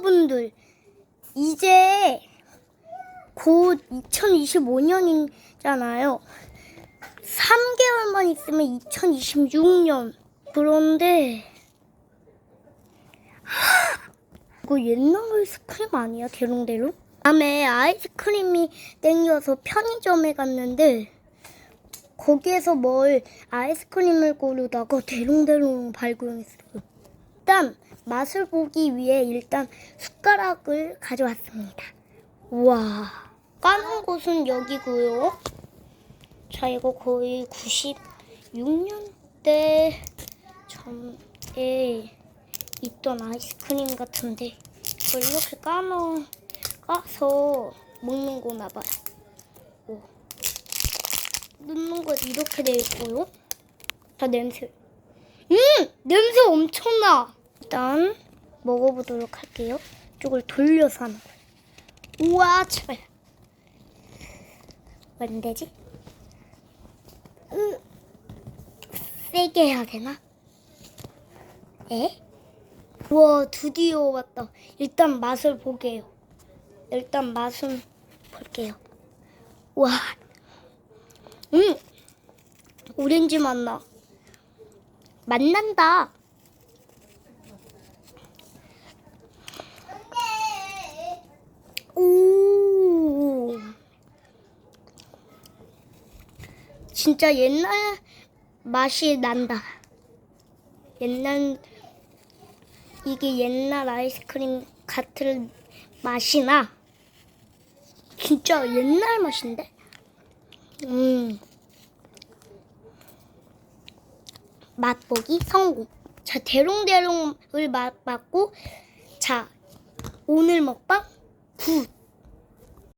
여러분들 이제 곧 2025년이잖아요. 3개월만 있으면 2026년. 그런데 하, 이거 옛날 아이스크림 아니야 대롱대롱? 다음에 아이스크림이 땡겨서 편의점에 갔는데 거기에서 뭘 아이스크림을 고르다가 대롱대롱 발견했어요. 일단 맛을 보기 위해 일단 숟가락을 가져왔습니다. 우와 까는 곳은 여기고요. 자 이거 거의 96년대 전에 있던 아이스크림 같은데 이걸 이렇게 까놓 까서 먹는 거나 봐요. 오. 넣는 건 이렇게 돼 있고요. 자 냄새. 음 냄새 엄청나. 일단 먹어보도록 할게요. 이쪽을 돌려서 하는 거예요. 우와 제발. 안 되지? 으, 세게 해야 되나? 에? 우와 드디어 왔다. 일단 맛을 보게요. 일단 맛은 볼게요. 와, 음, 오렌지 맛 나. 맛 난다. 오, 진짜 옛날 맛이 난다. 옛날 이게 옛날 아이스크림 같은 맛이 나. 진짜 옛날 맛인데? 음. 맛보기 성공. 자, 대롱대롱을 맛봤고, 자, 오늘 먹방 굿.